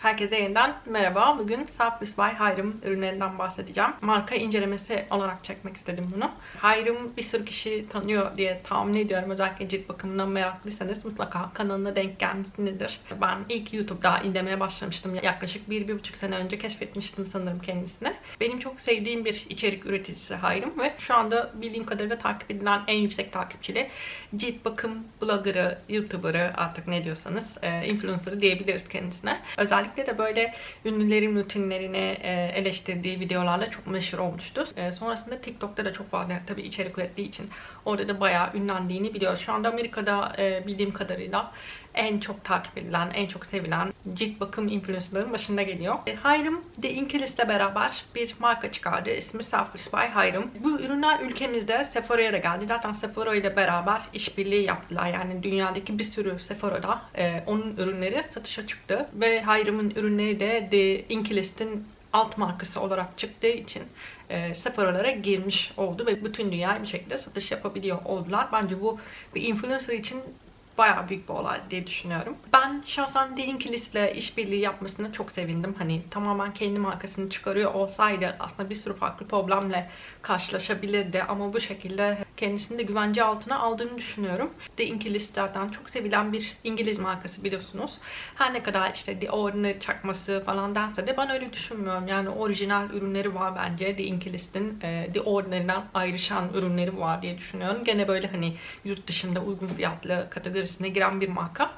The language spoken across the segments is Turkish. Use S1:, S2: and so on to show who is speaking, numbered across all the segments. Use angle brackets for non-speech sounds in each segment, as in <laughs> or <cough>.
S1: Herkese yeniden merhaba. Bugün Selfless by Hayrım ürünlerinden bahsedeceğim. Marka incelemesi olarak çekmek istedim bunu. Hayrım bir sürü kişi tanıyor diye tahmin ediyorum. Özellikle cilt bakımından meraklıysanız mutlaka kanalına denk gelmişsinizdir. Ben ilk YouTube'da inlemeye başlamıştım. Yaklaşık bir, bir buçuk sene önce keşfetmiştim sanırım kendisini. Benim çok sevdiğim bir içerik üreticisi Hayrım ve şu anda bildiğim kadarıyla takip edilen en yüksek takipçili cilt bakım bloggerı, YouTuber'ı artık ne diyorsanız, e, influencer'ı diyebiliriz kendisine. Özellikle Özellikle de böyle ünlülerin rutinlerini e, eleştirdiği videolarla çok meşhur olmuştu. E, sonrasında TikTok'ta da çok fazla tabii içerik ürettiği için orada da bayağı ünlendiğini biliyoruz. Şu anda Amerika'da e, bildiğim kadarıyla en çok takip edilen, en çok sevilen cilt bakım influencerların başında geliyor. Hayrım The Inkilis'le beraber bir marka çıkardı. İsmi Selfless by Hayrım. Bu ürünler ülkemizde Sephora'ya da geldi. Zaten Sephora ile beraber işbirliği yaptılar. Yani dünyadaki bir sürü Sephora'da e, onun ürünleri satışa çıktı. Ve Hayrım'ın ürünleri de The Inkilist'in alt markası olarak çıktığı için e, Sephora'lara girmiş oldu ve bütün dünya bir şekilde satış yapabiliyor oldular. Bence bu bir influencer için bayağı büyük bir olay diye düşünüyorum. Ben şahsen Delinkilist'le işbirliği yapmasına çok sevindim. Hani tamamen kendi markasını çıkarıyor olsaydı aslında bir sürü farklı problemle karşılaşabilirdi ama bu şekilde kendisini de güvence altına aldığını düşünüyorum. The Inkilist zaten çok sevilen bir İngiliz markası biliyorsunuz. Her ne kadar işte The Ordinary çakması falan derse de ben öyle düşünmüyorum. Yani orijinal ürünleri var bence The Inkilist'in e, The Ordinary'den ayrışan ürünleri var diye düşünüyorum. Gene böyle hani yurt dışında uygun fiyatlı kategorisine giren bir marka.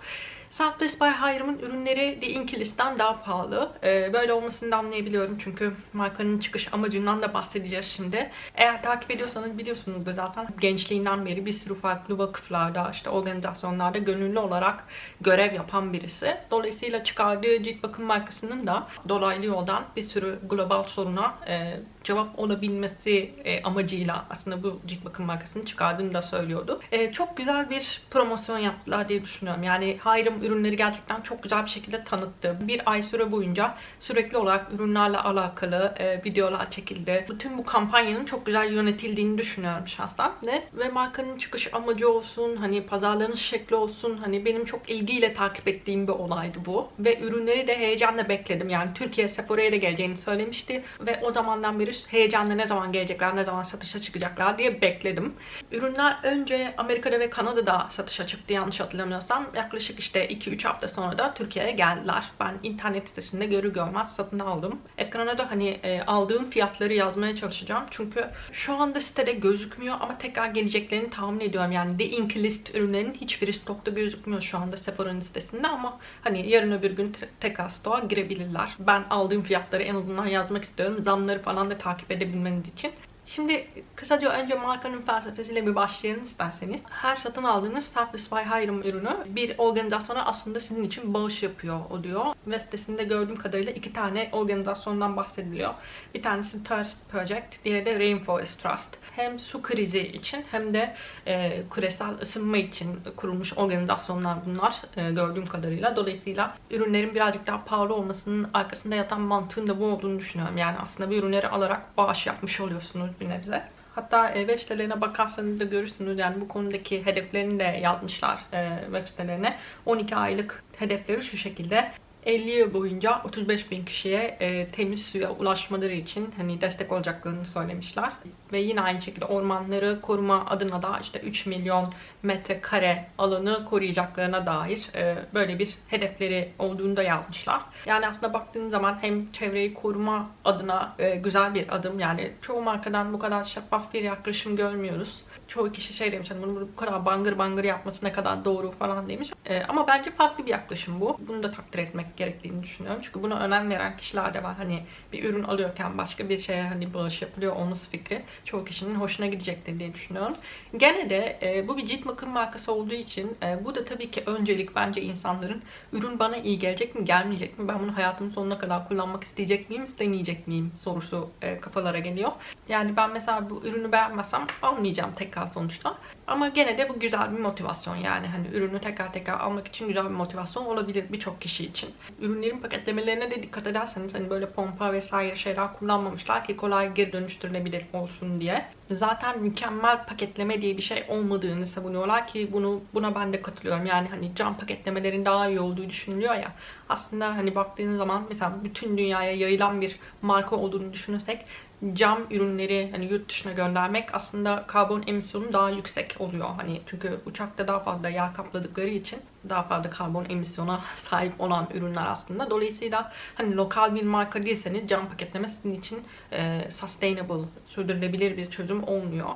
S1: Southwest by Hayrım'ın ürünleri de Inkilist'ten daha pahalı. Ee, böyle olmasını da anlayabiliyorum çünkü markanın çıkış amacından da bahsedeceğiz şimdi. Eğer takip ediyorsanız biliyorsunuzdur zaten gençliğinden beri bir sürü farklı vakıflarda, işte organizasyonlarda gönüllü olarak görev yapan birisi. Dolayısıyla çıkardığı cilt bakım markasının da dolaylı yoldan bir sürü global soruna e, cevap olabilmesi e, amacıyla aslında bu cilt bakım markasını çıkardığını da söylüyordu. E, çok güzel bir promosyon yaptılar diye düşünüyorum. Yani Hayrım ürünleri gerçekten çok güzel bir şekilde tanıttı. Bir ay süre boyunca sürekli olarak ürünlerle alakalı e, videolar çekildi. Bütün bu kampanyanın çok güzel yönetildiğini düşünüyorum şahsen. Ve, ve markanın çıkış amacı olsun, hani pazarlanış şekli olsun, hani benim çok ilgiyle takip ettiğim bir olaydı bu. Ve ürünleri de heyecanla bekledim. Yani Türkiye Sephora'ya da geleceğini söylemişti. Ve o zamandan beri heyecanla ne zaman gelecekler, ne zaman satışa çıkacaklar diye bekledim. Ürünler önce Amerika'da ve Kanada'da satışa çıktı yanlış hatırlamıyorsam. Yaklaşık işte 2-3 hafta sonra da Türkiye'ye geldiler. Ben internet sitesinde görü görmez satın aldım. Ekrana da hani e, aldığım fiyatları yazmaya çalışacağım. Çünkü şu anda sitede gözükmüyor ama tekrar geleceklerini tahmin ediyorum. Yani The Ink List ürünlerinin hiçbiri stokta gözükmüyor şu anda Sephora'nın sitesinde ama hani yarın öbür gün tekrar stoğa girebilirler. Ben aldığım fiyatları en azından yazmak istiyorum. Zamları falan da takip edebilmeniz için. Şimdi kısaca önce markanın felsefesiyle bir başlayalım isterseniz. Her satın aldığınız Selfless by Hiram ürünü bir organizasyona aslında sizin için bağış yapıyor oluyor. Ve sitesinde gördüğüm kadarıyla iki tane organizasyondan bahsediliyor. Bir tanesi Thirst Project, diğeri de Rainforest Trust. Hem su krizi için hem de e, küresel ısınma için kurulmuş organizasyonlar bunlar e, gördüğüm kadarıyla. Dolayısıyla ürünlerin birazcık daha pahalı olmasının arkasında yatan mantığın da bu olduğunu düşünüyorum. Yani aslında bir ürünleri alarak bağış yapmış oluyorsunuz bir nebze. Hatta e, web sitelerine bakarsanız da görürsünüz yani bu konudaki hedeflerini de yazmışlar e, web sitelerine. 12 aylık hedefleri şu şekilde 50 yıl boyunca 35 bin kişiye e, temiz suya ulaşmaları için hani destek olacaklarını söylemişler. Ve yine aynı şekilde ormanları koruma adına da işte 3 milyon metrekare alanı koruyacaklarına dair e, böyle bir hedefleri olduğunu da yazmışlar. Yani aslında baktığınız zaman hem çevreyi koruma adına e, güzel bir adım. Yani çoğu markadan bu kadar şeffaf bir yaklaşım görmüyoruz çoğu kişi şey demiş hani bunu bu kadar bangır bangır yapması ne kadar doğru falan demiş. E, ama bence farklı bir yaklaşım bu. Bunu da takdir etmek gerektiğini düşünüyorum. Çünkü buna önem veren kişiler de var. Hani bir ürün alıyorken başka bir şeye hani bağış yapılıyor olması fikri çoğu kişinin hoşuna gidecektir diye düşünüyorum. Gene de e, bu bir cilt bakım markası olduğu için e, bu da tabii ki öncelik bence insanların ürün bana iyi gelecek mi gelmeyecek mi? Ben bunu hayatımın sonuna kadar kullanmak isteyecek miyim istemeyecek miyim sorusu e, kafalara geliyor. Yani ben mesela bu ürünü beğenmezsem almayacağım tekrar tekrar sonuçta. Ama gene de bu güzel bir motivasyon yani hani ürünü tekrar tekrar almak için güzel bir motivasyon olabilir birçok kişi için. Ürünlerin paketlemelerine de dikkat ederseniz hani böyle pompa vesaire şeyler kullanmamışlar ki kolay geri dönüştürülebilir olsun diye. zaten mükemmel paketleme diye bir şey olmadığını savunuyorlar ki bunu buna ben de katılıyorum. Yani hani cam paketlemelerin daha iyi olduğu düşünülüyor ya. Aslında hani baktığınız zaman mesela bütün dünyaya yayılan bir marka olduğunu düşünürsek cam ürünleri hani yurt dışına göndermek aslında karbon emisyonu daha yüksek oluyor. Hani çünkü uçakta daha fazla yer kapladıkları için daha fazla karbon emisyona <laughs> sahip olan ürünler aslında. Dolayısıyla hani lokal bir marka değilseniz cam paketleme için e, sustainable, sürdürülebilir bir çözüm olmuyor.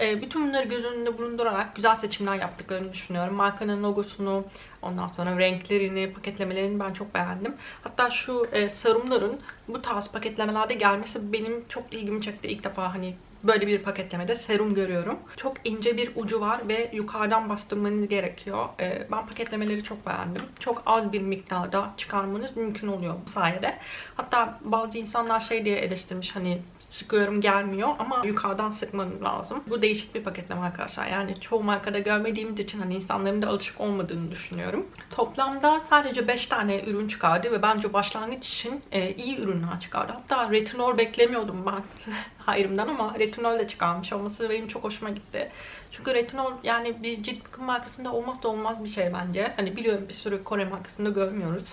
S1: E, bütün bunları göz önünde bulundurarak güzel seçimler yaptıklarını düşünüyorum. Markanın logosunu, ondan sonra renklerini, paketlemelerini ben çok beğendim. Hatta şu e, sarımların bu tarz paketlemelerde gelmesi benim çok ilgimi çekti. İlk defa hani böyle bir paketlemede serum görüyorum. Çok ince bir ucu var ve yukarıdan bastırmanız gerekiyor. Ee, ben paketlemeleri çok beğendim. Çok az bir miktarda çıkarmanız mümkün oluyor bu sayede. Hatta bazı insanlar şey diye eleştirmiş hani sıkıyorum gelmiyor ama yukarıdan sıkmanız lazım. Bu değişik bir paketleme arkadaşlar. Yani çoğu markada görmediğimiz için hani insanların da alışık olmadığını düşünüyorum. Toplamda sadece 5 tane ürün çıkardı ve bence başlangıç için e, iyi ürünler çıkardı. Hatta retinol beklemiyordum ben <laughs> hayrımdan ama retinol de çıkarmış olması benim çok hoşuma gitti. Çünkü retinol yani bir cilt bakım markasında olmazsa olmaz bir şey bence. Hani biliyorum bir sürü Kore markasında görmüyoruz.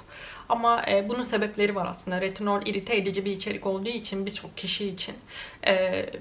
S1: Ama e, bunun sebepleri var aslında. Retinol irite edici bir içerik olduğu için birçok kişi için e,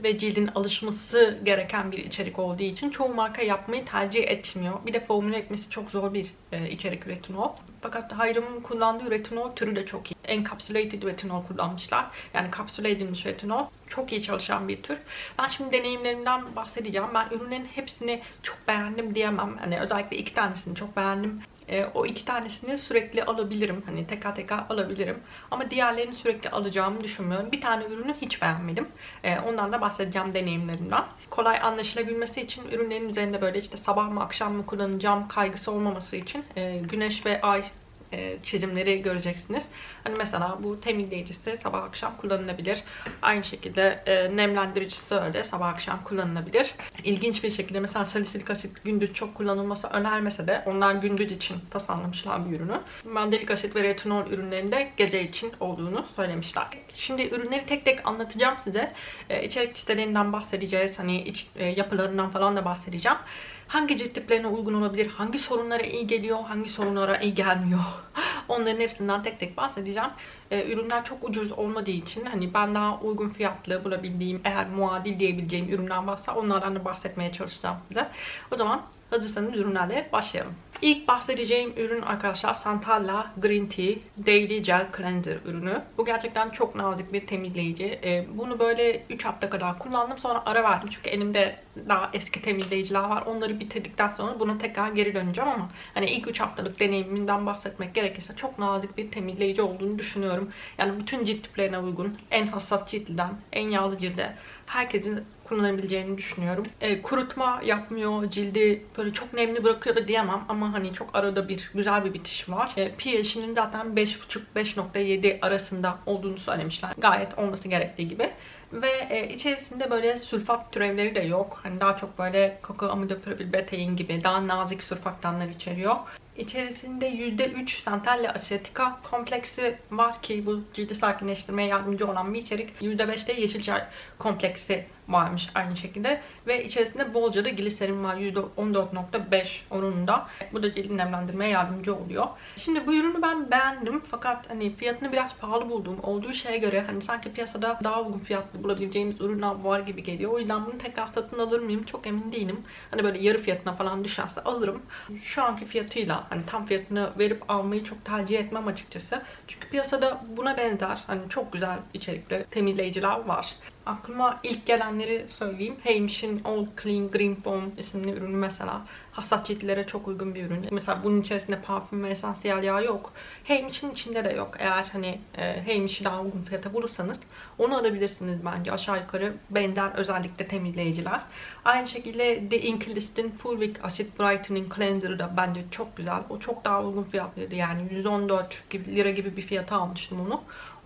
S1: ve cildin alışması gereken bir içerik olduğu için çoğu marka yapmayı tercih etmiyor. Bir de formüle etmesi çok zor bir e, içerik retinol. Fakat Hayrım'ın kullandığı retinol türü de çok iyi. Encapsulated retinol kullanmışlar. Yani kapsüle edilmiş retinol. Çok iyi çalışan bir tür. Ben şimdi deneyimlerimden bahsedeceğim. Ben ürünlerin hepsini çok beğendim diyemem. Hani özellikle iki tanesini çok beğendim. E, o iki tanesini sürekli alabilirim. Hani teker teker alabilirim. Ama diğerlerini sürekli alacağımı düşünmüyorum. Bir tane ürünü hiç beğenmedim. E, ondan da bahsedeceğim deneyimlerimden. Kolay anlaşılabilmesi için ürünlerin üzerinde böyle işte sabah mı akşam mı kullanacağım kaygısı olmaması için e, güneş ve ay e, çizimleri göreceksiniz. Hani mesela bu temizleyicisi sabah akşam kullanılabilir. Aynı şekilde e, nemlendiricisi öyle sabah akşam kullanılabilir. İlginç bir şekilde mesela salisilik asit gündüz çok kullanılması önermese de onlar gündüz için tasarlamışlar bir ürünü. Mandelik asit ve retinol ürünlerinde gece için olduğunu söylemişler. Şimdi ürünleri tek tek anlatacağım size. E, içerik sitelerinden bahsedeceğiz. Hani iç e, yapılarından falan da bahsedeceğim hangi cilt tiplerine uygun olabilir, hangi sorunlara iyi geliyor, hangi sorunlara iyi gelmiyor. <laughs> Onların hepsinden tek tek bahsedeceğim. Ee, ürünler çok ucuz olmadığı için hani ben daha uygun fiyatlı bulabildiğim eğer muadil diyebileceğim ürünler varsa onlardan da bahsetmeye çalışacağım size. O zaman hazırsanız ürünlerle başlayalım. İlk bahsedeceğim ürün arkadaşlar Santalla Green Tea Daily Gel Cleanser ürünü. Bu gerçekten çok nazik bir temizleyici. Ee, bunu böyle 3 hafta kadar kullandım. Sonra ara verdim çünkü elimde daha eski temizleyiciler var. Onları bitirdikten sonra buna tekrar geri döneceğim ama hani ilk 3 haftalık deneyiminden bahsetmek gerekirse çok nazik bir temizleyici olduğunu düşünüyorum. Yani bütün cilt tiplerine uygun. En hassas ciltten en yağlı cilde herkesin kullanabileceğini düşünüyorum. E, kurutma yapmıyor, cildi böyle çok nemli bırakıyor da diyemem ama hani çok arada bir güzel bir bitiş var. E, pH'inin zaten 5.5-5.7 arasında olduğunu söylemişler. Gayet olması gerektiği gibi. Ve e, içerisinde böyle sülfat türevleri de yok. Hani daha çok böyle koko amidopropil betein gibi daha nazik sülfattanlar içeriyor. İçerisinde %3 Centella asetika kompleksi var ki bu cildi sakinleştirmeye yardımcı olan bir içerik. %5'te yeşil çay kompleksi varmış aynı şekilde. Ve içerisinde bolca da gliserin var %14.5 oranında. Bu da cildi nemlendirmeye yardımcı oluyor. Şimdi bu ürünü ben beğendim fakat hani fiyatını biraz pahalı buldum. Olduğu şeye göre hani sanki piyasada daha uygun fiyatlı bulabileceğimiz ürünler var gibi geliyor. O yüzden bunu tekrar satın alır mıyım çok emin değilim. Hani böyle yarı fiyatına falan düşerse alırım. Şu anki fiyatıyla hani tam fiyatını verip almayı çok tercih etmem açıkçası. Çünkü piyasada buna benzer hani çok güzel içerikli temizleyiciler var. Aklıma ilk gelenleri söyleyeyim. Heymish'in All Clean Green Bomb isimli ürünü mesela hassas ciltlere çok uygun bir ürün. Mesela bunun içerisinde parfüm ve esansiyel yağ yok. Heymish'in içinde de yok. Eğer hani e, Heymish'i daha uygun fiyata bulursanız onu alabilirsiniz bence. Aşağı yukarı benzer özellikle temizleyiciler. Aynı şekilde The Inklistin Fulvic Acid Brightening Cleanser'ı da bence çok güzel. O çok daha uygun fiyatlıydı. Yani 114 lira gibi bir fiyata almıştım onu.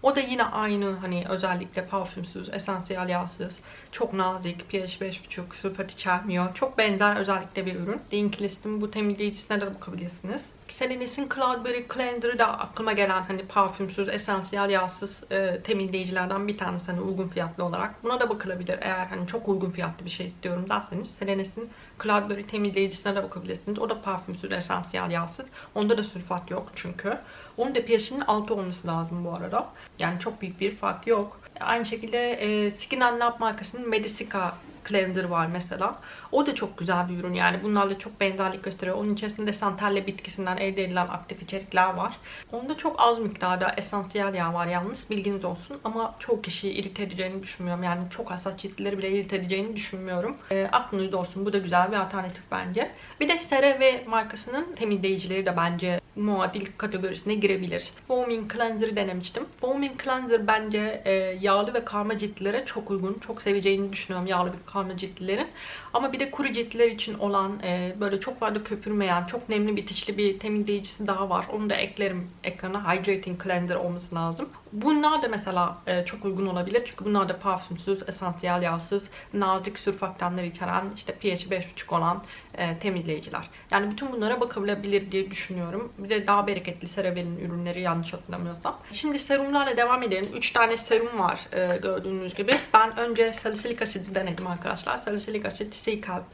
S1: O da yine aynı hani özellikle parfümsüz, esansiyel yağsız, çok nazik, pH 5.5, sülfat içermiyor. Çok benzer özellikle bir ürün. The Inkilist'in bu temizleyicisine de bakabilirsiniz. Selenes'in Cloudberry Cleanser'ı da aklıma gelen hani parfümsüz, esansiyel yağsız e, temizleyicilerden bir tanesi hani uygun fiyatlı olarak. Buna da bakılabilir eğer hani çok uygun fiyatlı bir şey istiyorum derseniz. Selenes'in Cloudberry temizleyicisine de bakabilirsiniz. O da parfümsüz, esansiyel yağsız. Onda da sülfat yok çünkü. Onun da pH'inin 6 olması lazım bu arada. Yani çok büyük bir fark yok. Aynı şekilde e, Skin Lab markasının Medisica cleanser var mesela. O da çok güzel bir ürün yani. Bunlarla çok benzerlik gösteriyor. Onun içerisinde santelle bitkisinden elde edilen aktif içerikler var. Onda çok az miktarda esansiyel yağ var yalnız. Bilginiz olsun. Ama çok kişiyi irite edeceğini düşünmüyorum. Yani çok hassas ciltleri bile irite edeceğini düşünmüyorum. E, aklınızda olsun. Bu da güzel bir alternatif bence. Bir de CeraVe markasının temizleyicileri de bence muadil kategorisine girebilir. Foaming Cleanser'ı denemiştim. Foaming Cleanser bence e, yağlı ve karma ciltlere çok uygun. Çok seveceğini düşünüyorum yağlı ve karma ciltlilerin. Ama bir de kuru ciltler için olan e, böyle çok fazla köpürmeyen, çok nemli bitişli bir temizleyicisi daha var. Onu da eklerim ekrana. Hydrating Cleanser olması lazım. Bunlar da mesela e, çok uygun olabilir. Çünkü bunlar da parfümsüz, esansiyel yağsız, nazik sürfaktanlar içeren, işte pH 5.5 olan e, temizleyiciler. Yani bütün bunlara bakılabilir diye düşünüyorum. Bir de daha bereketli CeraVe'nin ürünleri yanlış hatırlamıyorsam. Şimdi serumlarla devam edelim. 3 tane serum var e, gördüğünüz gibi. Ben önce salisilik asit denedim arkadaşlar. Salisilik asit C-Calp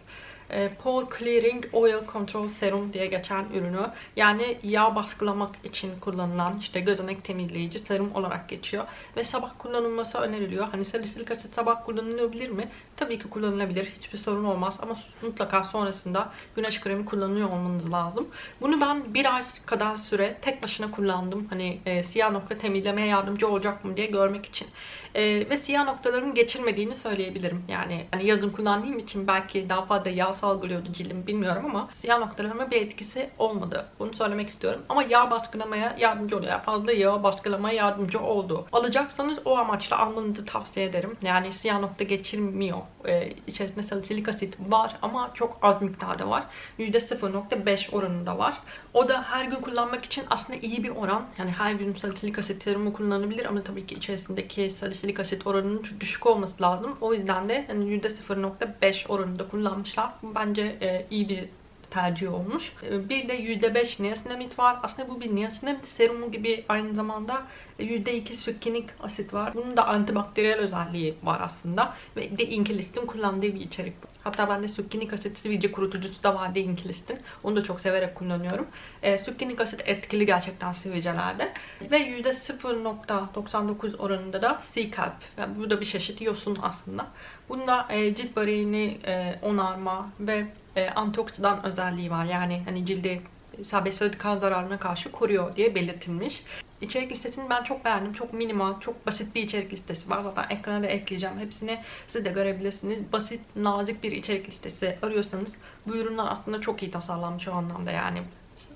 S1: e, Pore Clearing Oil Control Serum diye geçen ürünü. Yani yağ baskılamak için kullanılan işte gözenek temizleyici serum olarak geçiyor. Ve sabah kullanılması öneriliyor. Hani salisilik asit sabah kullanılabilir mi? Tabii ki kullanılabilir. Hiçbir sorun olmaz. Ama mutlaka sonrasında güneş kremi kullanıyor olmanız lazım. Bunu ben bir ay kadar süre tek başına kullandım. Hani e, siyah nokta temizlemeye yardımcı olacak mı diye görmek için. E, ve siyah noktaların geçirmediğini söyleyebilirim. Yani hani yazın kullandığım için belki daha fazla yağ salgılıyordu cildim bilmiyorum ama siyah noktalarıma bir etkisi olmadı. Bunu söylemek istiyorum. Ama yağ baskılamaya yardımcı oluyor. Yani fazla yağ baskılamaya yardımcı oldu. Alacaksanız o amaçla almanızı tavsiye ederim. Yani siyah nokta geçirmiyor. Ee, içerisinde salisilik asit var ama çok az miktarda var. %0.5 oranında var. O da her gün kullanmak için aslında iyi bir oran. Yani her gün salisilik asit serumu kullanılabilir ama tabii ki içerisindeki salisilik asit oranının çok düşük olması lazım. O yüzden de yani %0.5 oranında kullanmışlar. Bence e, iyi bir tercih olmuş. E, bir de %5 niasinamid var. Aslında bu bir niasinamid serumu gibi aynı zamanda %2 sükkinik asit var. Bunun da antibakteriyel özelliği var aslında. Ve de Inkilist'in kullandığı bir içerik. Hatta bende sükkinik asit sivilce kurutucusu da var de Inkilist'in. Onu da çok severek kullanıyorum. E, sükkinik asit etkili gerçekten sivilcelerde. Ve %0.99 oranında da C-Calp. Yani bu da bir çeşit yosun aslında. Bunda e, cilt bariyerini e, onarma ve e, antioksidan özelliği var. Yani hani cildi serbest radikal zararına karşı koruyor diye belirtilmiş. İçerik listesini ben çok beğendim. Çok minimal, çok basit bir içerik listesi var. Zaten ekrana da ekleyeceğim. Hepsini siz de görebilirsiniz. Basit, nazik bir içerik listesi arıyorsanız bu ürünler aslında çok iyi tasarlanmış o anlamda yani.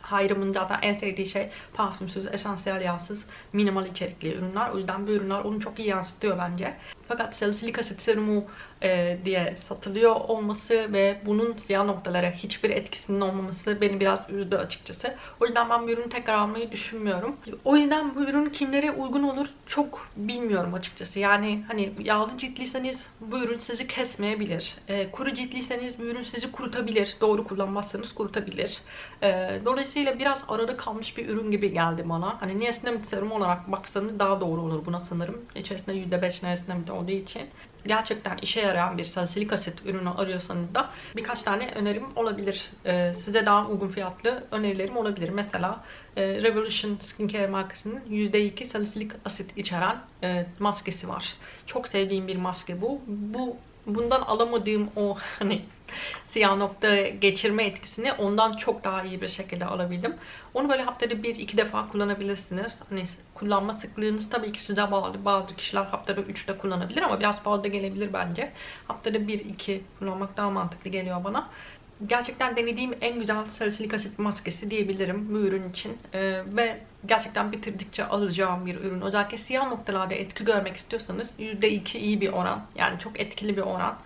S1: Hayrım'ın zaten en sevdiği şey parfümsüz, esansiyel yağsız, minimal içerikli ürünler. O yüzden bu ürünler onu çok iyi yansıtıyor bence. Fakat salisilik asit serumu e, diye satılıyor olması ve bunun siyah noktalara hiçbir etkisinin olmaması beni biraz üzdü açıkçası. O yüzden ben bu ürünü tekrar almayı düşünmüyorum. O yüzden bu ürün kimlere uygun olur çok bilmiyorum açıkçası. Yani hani yağlı ciltliyseniz bu ürün sizi kesmeyebilir. E, kuru ciltliyseniz bu ürün sizi kurutabilir. Doğru kullanmazsanız kurutabilir. E, dolayısıyla biraz arada kalmış bir ürün gibi geldi bana. Hani niasinamid serum olarak baksanız daha doğru olur buna sanırım. İçerisinde %5 niasinamid olduğu için gerçekten işe yarayan bir salisilik asit ürünü arıyorsanız da birkaç tane önerim olabilir. Ee, size daha uygun fiyatlı önerilerim olabilir. Mesela e, Revolution Skincare markasının %2 salisilik asit içeren e, maskesi var. Çok sevdiğim bir maske bu. Bu bundan alamadığım o <laughs> hani siyah nokta geçirme etkisini ondan çok daha iyi bir şekilde alabildim. Onu böyle haftada bir iki defa kullanabilirsiniz. Hani kullanma sıklığınız tabii ki size bağlı. Bazı kişiler haftada üçte kullanabilir ama biraz fazla gelebilir bence. Haftada bir iki kullanmak daha mantıklı geliyor bana gerçekten denediğim en güzel salisilik asit maskesi diyebilirim bu ürün için. Ee, ve gerçekten bitirdikçe alacağım bir ürün. Özellikle siyah noktalarda etki görmek istiyorsanız %2 iyi bir oran. Yani çok etkili bir oran.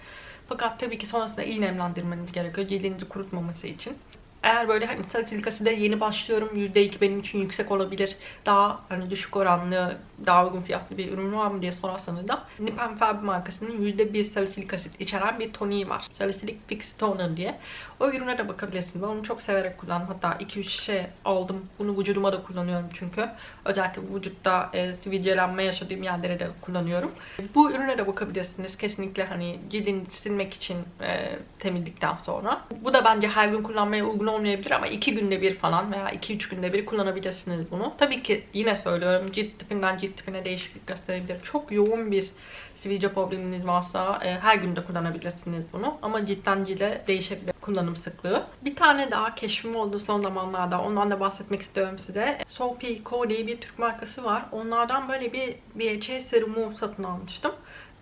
S1: Fakat tabii ki sonrasında iyi nemlendirmeniz gerekiyor cildinizi kurutmaması için. Eğer böyle hani salisilik aside yeni başlıyorum %2 benim için yüksek olabilir. Daha hani düşük oranlı, daha uygun fiyatlı bir ürün var mı diye sorarsanız da Nippon Fabi markasının %1 salisilik asit içeren bir toniği var. Salisilik Fix Toner diye. O ürüne de bakabilirsiniz. Ben onu çok severek kullandım. Hatta 2-3 şişe aldım. Bunu vücuduma da kullanıyorum çünkü. Özellikle vücutta e, sivilcelenme yaşadığım yerlere de kullanıyorum. Bu ürüne de bakabilirsiniz. Kesinlikle hani cildini silmek için e, temizlikten sonra. Bu da bence her gün kullanmaya uygun olmayabilir ama 2 günde bir falan veya 2-3 günde bir kullanabilirsiniz bunu. Tabii ki yine söylüyorum cilt tipinden cilt tipine değişiklik gösterebilir. Çok yoğun bir sivilce probleminiz varsa e, her gün de kullanabilirsiniz bunu. Ama cidden cilde değişebilir kullanım sıklığı. Bir tane daha keşfim oldu son zamanlarda. Ondan da bahsetmek istiyorum size. Soapy Co diye bir Türk markası var. Onlardan böyle bir BHA serumu satın almıştım.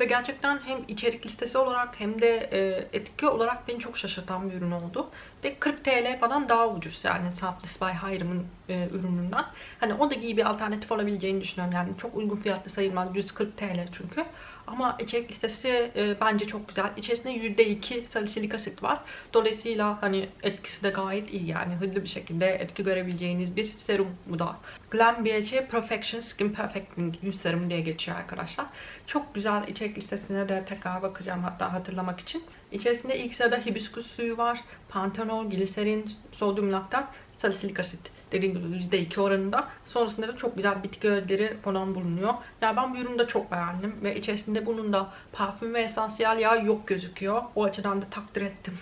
S1: Ve gerçekten hem içerik listesi olarak hem de e, etki olarak beni çok şaşırtan bir ürün oldu. Ve 40 TL falan daha ucuz yani Selfless by Hyram'ın e, ürününden. Hani o da iyi bir alternatif olabileceğini düşünüyorum. Yani çok uygun fiyatlı sayılmaz. 140 TL çünkü. Ama içerik listesi e, bence çok güzel. İçerisinde %2 salisilik asit var. Dolayısıyla hani etkisi de gayet iyi yani. Hızlı bir şekilde etki görebileceğiniz bir serum bu da. Glam BHA Perfection Skin Perfecting Yüz Serum diye geçiyor arkadaşlar. Çok güzel içerik listesine de tekrar bakacağım hatta hatırlamak için. İçerisinde ilk sırada hibiskus suyu var. Pantenol, gliserin, sodyum laktat, salisilik asit dediğim gibi %2 oranında. Sonrasında da çok güzel bitki öğeleri falan bulunuyor. Yani ben bu ürünü de çok beğendim. Ve içerisinde bunun da parfüm ve esansiyel yağ yok gözüküyor. O açıdan da takdir ettim.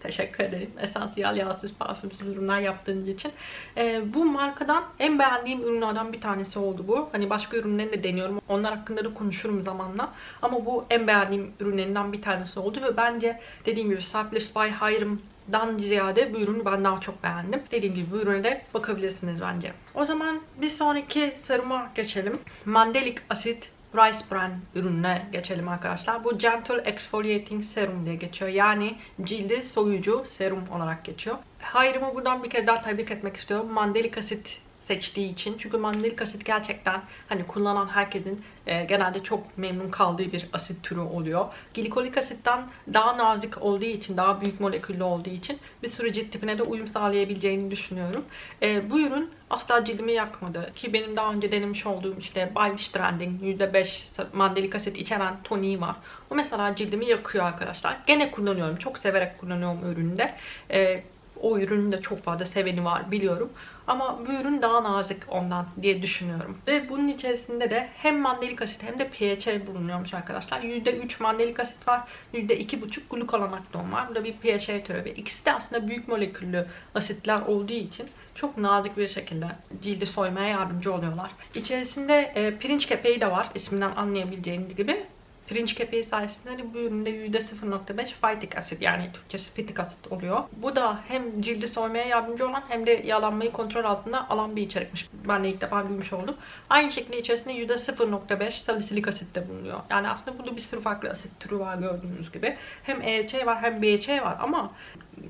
S1: Teşekkür ederim. Esansiyel yağsız parfümsüz ürünler yaptığınız için. Ee, bu markadan en beğendiğim ürünlerden bir tanesi oldu bu. Hani başka ürünlerini de deniyorum. Onlar hakkında da konuşurum zamanla. Ama bu en beğendiğim ürünlerinden bir tanesi oldu. Ve bence dediğim gibi Selfless by Hyram dan ziyade bu ürünü ben daha çok beğendim. Dediğim gibi bu ürüne de bakabilirsiniz bence. O zaman bir sonraki seruma geçelim. Mandelic Acid Rice Bran ürününe geçelim arkadaşlar. Bu Gentle Exfoliating Serum diye geçiyor. Yani cildi soyucu serum olarak geçiyor. Hayrımı buradan bir kere daha tebrik etmek istiyorum. Mandelic asit seçtiği için. Çünkü mandalik asit gerçekten hani kullanan herkesin e, genelde çok memnun kaldığı bir asit türü oluyor. Glikolik asitten daha nazik olduğu için, daha büyük moleküllü olduğu için bir sürü cilt tipine de uyum sağlayabileceğini düşünüyorum. E, bu ürün asla cildimi yakmadı. Ki benim daha önce denemiş olduğum işte Bayvish Trending %5 mandalik asit içeren toniği var. O mesela cildimi yakıyor arkadaşlar. Gene kullanıyorum. Çok severek kullanıyorum üründe. E, o ürünün de çok fazla seveni var biliyorum. Ama bu ürün daha nazik ondan diye düşünüyorum. Ve bunun içerisinde de hem mandelik asit hem de PHA bulunuyormuş arkadaşlar. %3 mandelik asit var. %2,5 glukolanakton var. Bu da bir PHA türevi. İkisi de aslında büyük moleküllü asitler olduğu için çok nazik bir şekilde cildi soymaya yardımcı oluyorlar. İçerisinde e, pirinç kepeği de var. isminden anlayabileceğiniz gibi. Pirinç kepeği sayesinde de bu üründe %0.5 phytic asit yani Türkçesi fitik asit oluyor. Bu da hem cildi soymaya yardımcı olan hem de yağlanmayı kontrol altında alan bir içerikmiş. Ben de ilk defa bilmiş oldum. Aynı şekilde içerisinde %0.5 salisilik asit de bulunuyor. Yani aslında burada bir sürü farklı asit türü var gördüğünüz gibi. Hem EHC var hem BHC var ama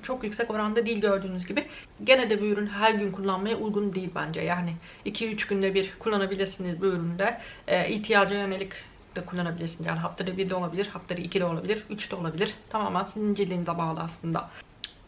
S1: çok yüksek oranda değil gördüğünüz gibi. Gene de bu ürün her gün kullanmaya uygun değil bence. Yani 2-3 günde bir kullanabilirsiniz bu üründe. E, ihtiyaca yönelik de kullanabilirsiniz. Yani haftada bir de olabilir, haftada iki de olabilir, üç de olabilir. Tamamen sizin cildinize bağlı aslında.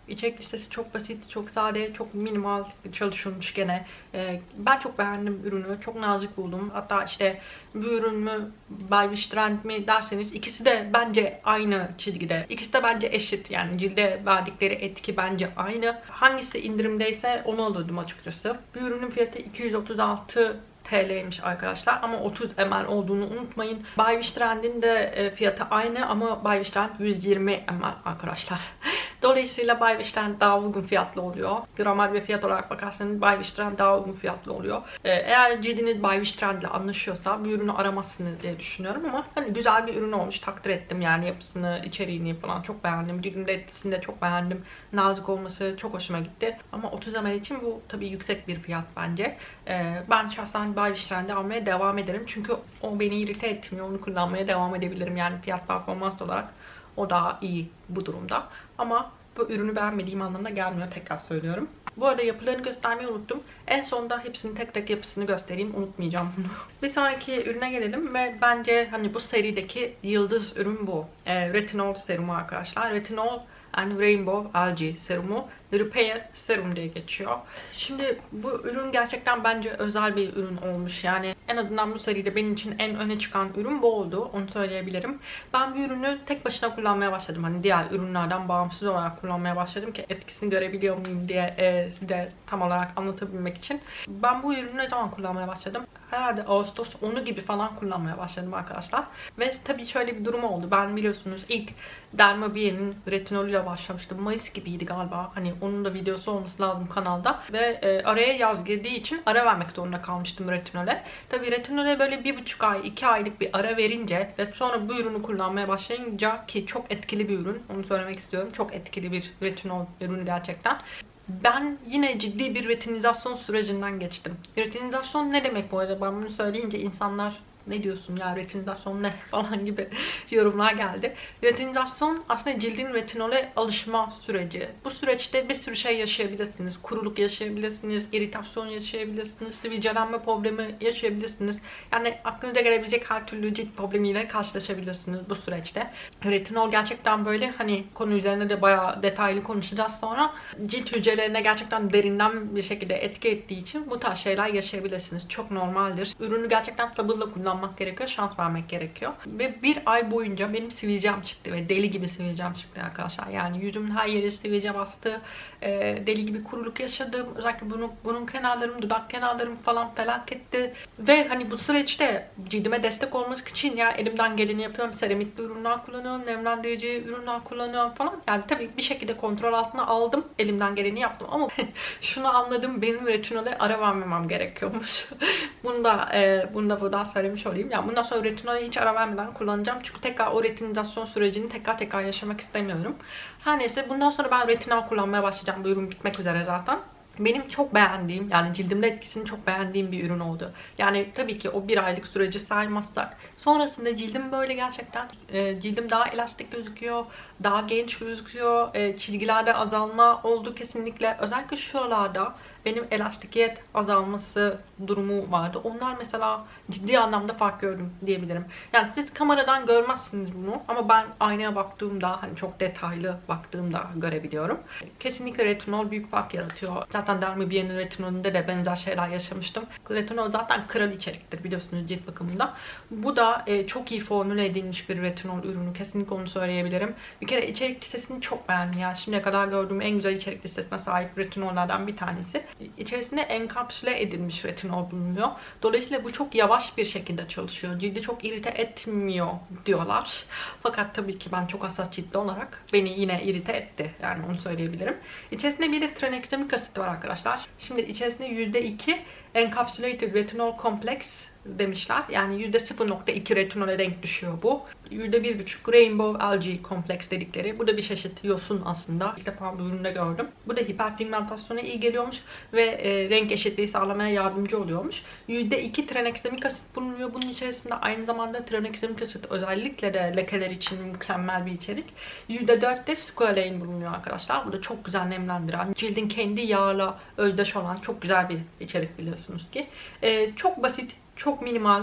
S1: İçerik listesi çok basit, çok sade, çok minimal çalışılmış gene. Ee, ben çok beğendim ürünü. Çok nazik buldum. Hatta işte bu ürün mü, Belvish Trend mi derseniz ikisi de bence aynı çizgide. İkisi de bence eşit. Yani cilde verdikleri etki bence aynı. Hangisi indirimdeyse onu alırdım açıkçası. Bu ürünün fiyatı 236 TL'ymiş arkadaşlar. Ama 30 ml olduğunu unutmayın. Bayvish Trend'in de e, fiyatı aynı ama Bayvish Trend 120 ml arkadaşlar. <laughs> Dolayısıyla Bayviş'ten daha uygun fiyatlı oluyor. Gramaj ve fiyat olarak bakarsanız Bayviş'ten daha uygun fiyatlı oluyor. Ee, eğer cildiniz Bayviş ile anlaşıyorsa bir ürünü aramazsınız diye düşünüyorum ama hani güzel bir ürün olmuş. Takdir ettim yani yapısını, içeriğini falan çok beğendim. Cildimde etkisini de çok beğendim. Nazik olması çok hoşuma gitti. Ama 30 ml için bu tabii yüksek bir fiyat bence. Ee, ben şahsen Bayviş'ten de almaya devam ederim. Çünkü o beni irite etmiyor. Onu kullanmaya devam edebilirim. Yani fiyat performans olarak o daha iyi bu durumda. Ama bu ürünü beğenmediğim anlamına gelmiyor tekrar söylüyorum. Bu arada yapılarını göstermeyi unuttum. En sonunda hepsinin tek tek yapısını göstereyim. Unutmayacağım bunu. <laughs> Bir sonraki ürüne gelelim ve bence hani bu serideki yıldız ürün bu. E, retinol serumu arkadaşlar. Retinol and Rainbow Algae serumu Repair Serum diye geçiyor. Şimdi bu ürün gerçekten bence özel bir ürün olmuş. Yani en azından bu seride benim için en öne çıkan ürün bu oldu. Onu söyleyebilirim. Ben bu ürünü tek başına kullanmaya başladım. Hani diğer ürünlerden bağımsız olarak kullanmaya başladım ki etkisini görebiliyor muyum diye e, size tam olarak anlatabilmek için. Ben bu ürünü ne zaman kullanmaya başladım? Herhalde Ağustos 10'u gibi falan kullanmaya başladım arkadaşlar. Ve tabii şöyle bir durum oldu. Ben biliyorsunuz ilk Dermabier'in retinolüyle başlamıştım. Mayıs gibiydi galiba. Hani onun da videosu olması lazım kanalda. Ve e, araya yaz girdiği için ara vermek zorunda kalmıştım retinole. Tabii retinole böyle bir buçuk ay, iki aylık bir ara verince ve sonra bu ürünü kullanmaya başlayınca ki çok etkili bir ürün. Onu söylemek istiyorum. Çok etkili bir retinol ürünü gerçekten. Ben yine ciddi bir retinizasyon sürecinden geçtim. Retinizasyon ne demek bu arada? Ben bunu söyleyince insanlar ne diyorsun ya retinizasyon ne <laughs> falan gibi yorumlar geldi. Retinizasyon aslında cildin retinole alışma süreci. Bu süreçte bir sürü şey yaşayabilirsiniz. Kuruluk yaşayabilirsiniz, iritasyon yaşayabilirsiniz, sivilcelenme problemi yaşayabilirsiniz. Yani aklınıza gelebilecek her türlü cilt problemiyle karşılaşabilirsiniz bu süreçte. Retinol gerçekten böyle hani konu üzerinde de bayağı detaylı konuşacağız sonra. Cilt hücrelerine gerçekten derinden bir şekilde etki ettiği için bu tarz şeyler yaşayabilirsiniz. Çok normaldir. Ürünü gerçekten sabırla kullanmak kullanmak gerekiyor, şans vermek gerekiyor. Ve bir ay boyunca benim sivilcem çıktı ve deli gibi sivilcem çıktı arkadaşlar. Yani yüzümün her yeri sivilce bastı. E, deli gibi kuruluk yaşadım. Özellikle bunun, bunun kenarlarım, dudak kenarlarım falan felaketti. Ve hani bu süreçte cildime destek olması için ya elimden geleni yapıyorum. Seramikli ürünler kullanıyorum, nemlendirici ürünler kullanıyorum falan. Yani tabii bir şekilde kontrol altına aldım. Elimden geleni yaptım ama <laughs> şunu anladım. Benim retinole ara vermemem gerekiyormuş. <laughs> bunu da e, bunu da buradan söylemiş olayım. Yani bundan sonra retinole hiç ara vermeden kullanacağım. Çünkü tekrar o retinizasyon sürecini tekrar tekrar yaşamak istemiyorum. Her neyse bundan sonra ben retinal kullanmaya başlayacağım. Bu ürün bitmek üzere zaten benim çok beğendiğim yani cildimde etkisini çok beğendiğim bir ürün oldu. Yani tabii ki o bir aylık süreci saymazsak sonrasında cildim böyle gerçekten e, cildim daha elastik gözüküyor, daha genç gözüküyor, e, çizgilerde azalma oldu kesinlikle. Özellikle şuralarda benim elastikiyet azalması durumu vardı. Onlar mesela ciddi anlamda fark gördüm diyebilirim. Yani siz kameradan görmezsiniz bunu ama ben aynaya baktığımda hani çok detaylı baktığımda görebiliyorum. Kesinlikle retinol büyük fark yaratıyor. Zaten Dermabier'in retinolünde de benzer şeyler yaşamıştım. Retinol zaten kral içeriktir biliyorsunuz cilt bakımında. Bu da e, çok iyi formüle edilmiş bir retinol ürünü. Kesinlikle onu söyleyebilirim. Bir kere içerik listesini çok beğendim. Yani şimdiye kadar gördüğüm en güzel içerik listesine sahip retinollerden bir tanesi. İçerisinde enkapsüle edilmiş retinol bulunuyor. Dolayısıyla bu çok yavaş bir şekilde çalışıyor. Cildi çok irite etmiyor diyorlar. Fakat tabii ki ben çok hassas ciltli olarak beni yine irite etti. Yani onu söyleyebilirim. İçerisinde bir de tranexamik asit var arkadaşlar. Şimdi içerisinde %2 encapsulated retinol complex demişler. Yani %0.2 retinole denk düşüyor bu. %1.5 Rainbow Algae Complex dedikleri. Bu da bir çeşit yosun aslında. İlk defa bu üründe gördüm. Bu da hiperpigmentasyona iyi geliyormuş ve e, renk eşitliği sağlamaya yardımcı oluyormuş. %2 tranexamik asit bulunuyor bunun içerisinde. Aynı zamanda tranexamik asit özellikle de lekeler için mükemmel bir içerik. %4 de squalane bulunuyor arkadaşlar. Bu da çok güzel nemlendiren, cildin kendi yağla özdeş olan çok güzel bir içerik biliyorsunuz ki. E, çok basit çok minimal,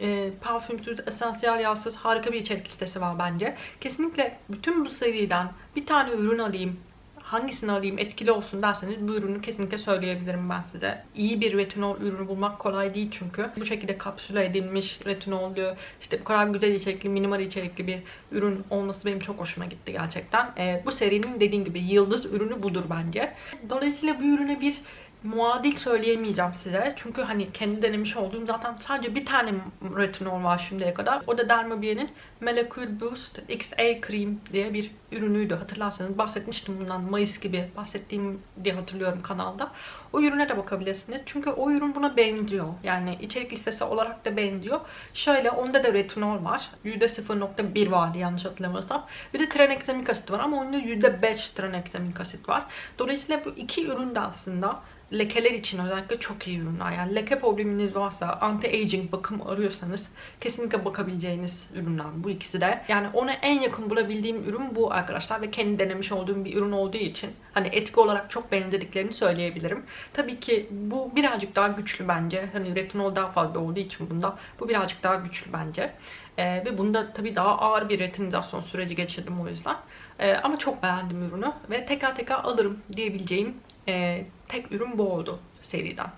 S1: e, parfümsüz, esansiyel yağsız harika bir içerik listesi var bence. Kesinlikle bütün bu seriden bir tane ürün alayım, hangisini alayım etkili olsun derseniz bu ürünü kesinlikle söyleyebilirim ben size. İyi bir retinol ürünü bulmak kolay değil çünkü. Bu şekilde kapsüle edilmiş retinollü, işte bu kadar güzel içerikli, minimal içerikli bir ürün olması benim çok hoşuma gitti gerçekten. Ee, bu serinin dediğim gibi yıldız ürünü budur bence. Dolayısıyla bu ürüne bir muadil söyleyemeyeceğim size. Çünkü hani kendi denemiş olduğum zaten sadece bir tane retinol var şimdiye kadar. O da Dermabier'in Molecule Boost XA Cream diye bir ürünüydü. Hatırlarsanız bahsetmiştim bundan Mayıs gibi bahsettiğim diye hatırlıyorum kanalda. O ürüne de bakabilirsiniz. Çünkü o ürün buna benziyor. Yani içerik listesi olarak da benziyor. Şöyle onda da retinol var. %0.1 vardı yanlış hatırlamıyorsam. Bir de tranexamik asit var ama onda %5 tranexamik asit var. Dolayısıyla bu iki ürün de aslında lekeler için özellikle çok iyi ürünler. Yani leke probleminiz varsa, anti-aging bakım arıyorsanız kesinlikle bakabileceğiniz ürünler bu ikisi de. Yani ona en yakın bulabildiğim ürün bu arkadaşlar ve kendi denemiş olduğum bir ürün olduğu için hani etki olarak çok benzediklerini söyleyebilirim. Tabii ki bu birazcık daha güçlü bence. Hani retinol daha fazla olduğu için bunda bu birazcık daha güçlü bence. Ee, ve bunda tabii daha ağır bir retinizasyon süreci geçirdim o yüzden. Ee, ama çok beğendim ürünü ve tekrar tekrar alırım diyebileceğim e, tek ürün bu oldu seriden.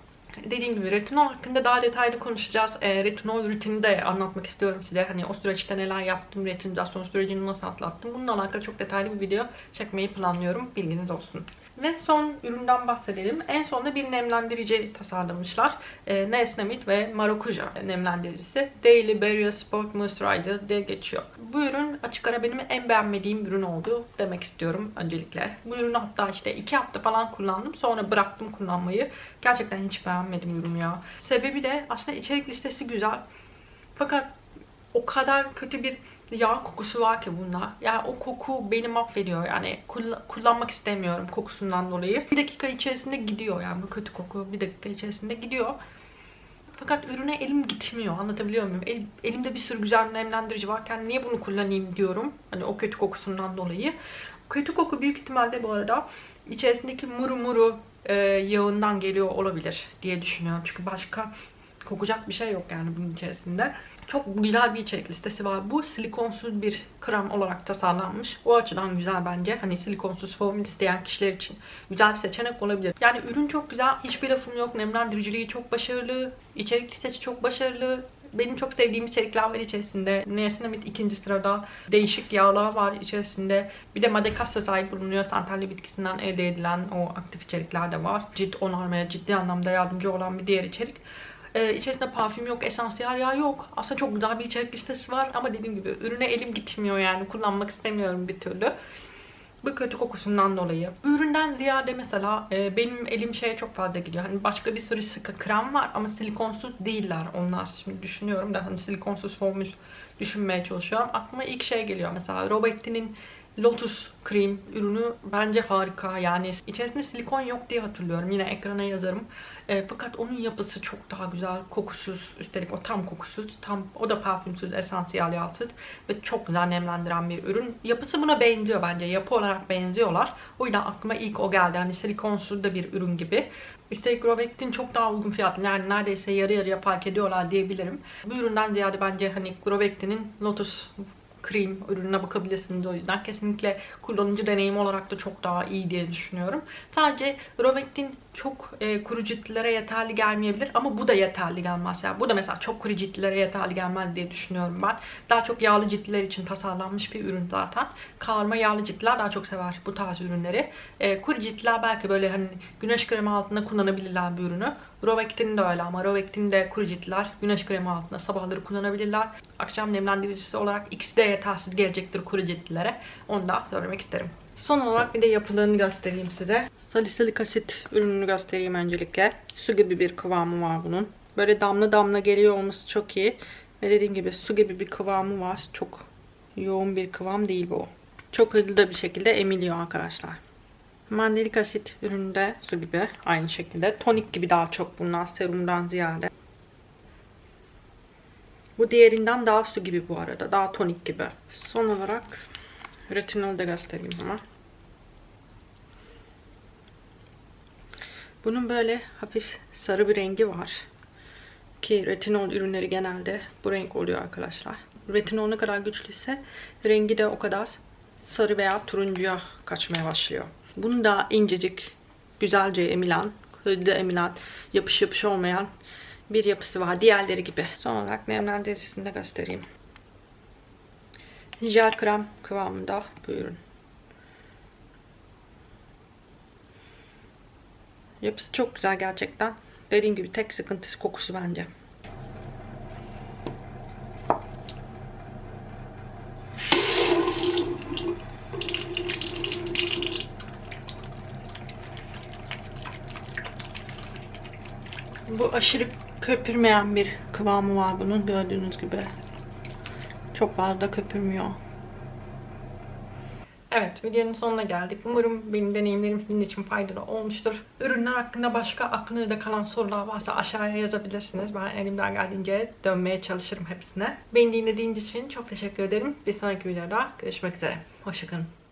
S1: Dediğim gibi retinol hakkında daha detaylı konuşacağız. E, retinol rutinini de anlatmak istiyorum size. Hani o süreçte neler yaptım, retinizasyon sürecini nasıl atlattım. Bununla alakalı çok detaylı bir video çekmeyi planlıyorum. Bilginiz olsun. Ve son üründen bahsedelim. En sonunda bir nemlendirici tasarlamışlar. E, Niacinamide ve Maracuja nemlendiricisi. Daily Barrier Sport Moisturizer diye geçiyor. Bu ürün açık ara benim en beğenmediğim ürün oldu demek istiyorum öncelikle. Bu ürünü hatta işte 2 hafta falan kullandım. Sonra bıraktım kullanmayı. Gerçekten hiç beğenmedim ürünü ya. Sebebi de aslında içerik listesi güzel. Fakat o kadar kötü bir yağ kokusu var ki bunda. Yani o koku beni mahvediyor. Yani kullanmak istemiyorum kokusundan dolayı. Bir dakika içerisinde gidiyor yani bu kötü koku. Bir dakika içerisinde gidiyor. Fakat ürüne elim gitmiyor. Anlatabiliyor muyum? El, elimde bir sürü güzel nemlendirici varken niye bunu kullanayım diyorum. Hani o kötü kokusundan dolayı. Kötü koku büyük ihtimalle bu arada içerisindeki muru muru e, yağından geliyor olabilir diye düşünüyorum. Çünkü başka kokacak bir şey yok yani bunun içerisinde. Çok güzel bir içerik listesi var. Bu silikonsuz bir krem olarak tasarlanmış. O açıdan güzel bence. Hani silikonsuz formül isteyen kişiler için güzel bir seçenek olabilir. Yani ürün çok güzel. Hiçbir lafım yok. Nemlendiriciliği çok başarılı. İçerik listesi çok başarılı. Benim çok sevdiğim içerikler var içerisinde. Niacinamide ikinci sırada. Değişik yağlar var içerisinde. Bir de madekassa sahip bulunuyor. Santalya bitkisinden elde edilen o aktif içerikler de var. Cilt onarmaya ciddi anlamda yardımcı olan bir diğer içerik. Ee, içerisinde parfüm yok, esansiyel yağ yok. Aslında çok güzel bir içerik listesi var ama dediğim gibi ürüne elim gitmiyor yani. Kullanmak istemiyorum bir türlü. Bu kötü kokusundan dolayı. Bu üründen ziyade mesela e, benim elim şeye çok fazla gidiyor. Hani başka bir sürü sıkı krem var ama silikonsuz değiller onlar. Şimdi düşünüyorum da hani silikonsuz formül düşünmeye çalışıyorum. Aklıma ilk şey geliyor mesela Roberti'nin Lotus Cream ürünü bence harika. Yani içerisinde silikon yok diye hatırlıyorum. Yine ekrana yazarım. E, fakat onun yapısı çok daha güzel. Kokusuz. Üstelik o tam kokusuz. Tam o da parfümsüz, esansiyel yağsız ve çok güzel nemlendiren bir ürün. Yapısı buna benziyor bence. Yapı olarak benziyorlar. O yüzden aklıma ilk o geldi. Hani silikonsuz da bir ürün gibi. Üstelik Rovectin çok daha uygun fiyatlı. Yani neredeyse yarı yarıya fark ediyorlar diyebilirim. Bu üründen ziyade bence hani Rovectin'in Lotus krem ürününe bakabilirsiniz o yüzden. Kesinlikle kullanıcı deneyimi olarak da çok daha iyi diye düşünüyorum. Sadece Rovectin çok e, kuru ciltlere yeterli gelmeyebilir ama bu da yeterli gelmez. Yani bu da mesela çok kuru ciltlere yeterli gelmez diye düşünüyorum ben. Daha çok yağlı ciltler için tasarlanmış bir ürün zaten. Karma yağlı ciltler daha çok sever bu tarz ürünleri. E, kuru ciltler belki böyle hani güneş kremi altında kullanabilirler bir ürünü. Rovectin de öyle ama Rovectin de kuru ciltler güneş kremi altında sabahları kullanabilirler. Akşam nemlendiricisi olarak ikisi de yetersiz gelecektir kuru ciltlere. Onu da söylemek isterim. Son olarak bir de yapılarını göstereyim size. Salisilik asit ürününü göstereyim öncelikle. Su gibi bir kıvamı var bunun. Böyle damla damla geliyor olması çok iyi. Ve dediğim gibi su gibi bir kıvamı var. Çok yoğun bir kıvam değil bu. Çok hızlı da bir şekilde emiliyor arkadaşlar. Mandelik asit üründe su gibi aynı şekilde. Tonik gibi daha çok bundan serumdan ziyade. Bu diğerinden daha su gibi bu arada. Daha tonik gibi. Son olarak retinol da göstereyim ama. Bunun böyle hafif sarı bir rengi var. Ki retinol ürünleri genelde bu renk oluyor arkadaşlar. Retinol ne kadar güçlüyse rengi de o kadar sarı veya turuncuya kaçmaya başlıyor. Bunu da incecik, güzelce emilen, hızlı emilen, yapış yapış olmayan bir yapısı var. Diğerleri gibi. Son olarak nemlendiricisini de göstereyim. Jel krem kıvamında bu ürün. Yapısı çok güzel gerçekten. Dediğim gibi tek sıkıntısı kokusu bence. Bu aşırı köpürmeyen bir kıvamı var bunun gördüğünüz gibi. Çok fazla köpürmüyor. Evet videonun sonuna geldik. Umarım benim deneyimlerim sizin için faydalı olmuştur. Ürünler hakkında başka aklınızda kalan sorular varsa aşağıya yazabilirsiniz. Ben elimden geldiğince dönmeye çalışırım hepsine. Beni dinlediğiniz için çok teşekkür ederim. Bir sonraki videoda görüşmek üzere. Hoşçakalın.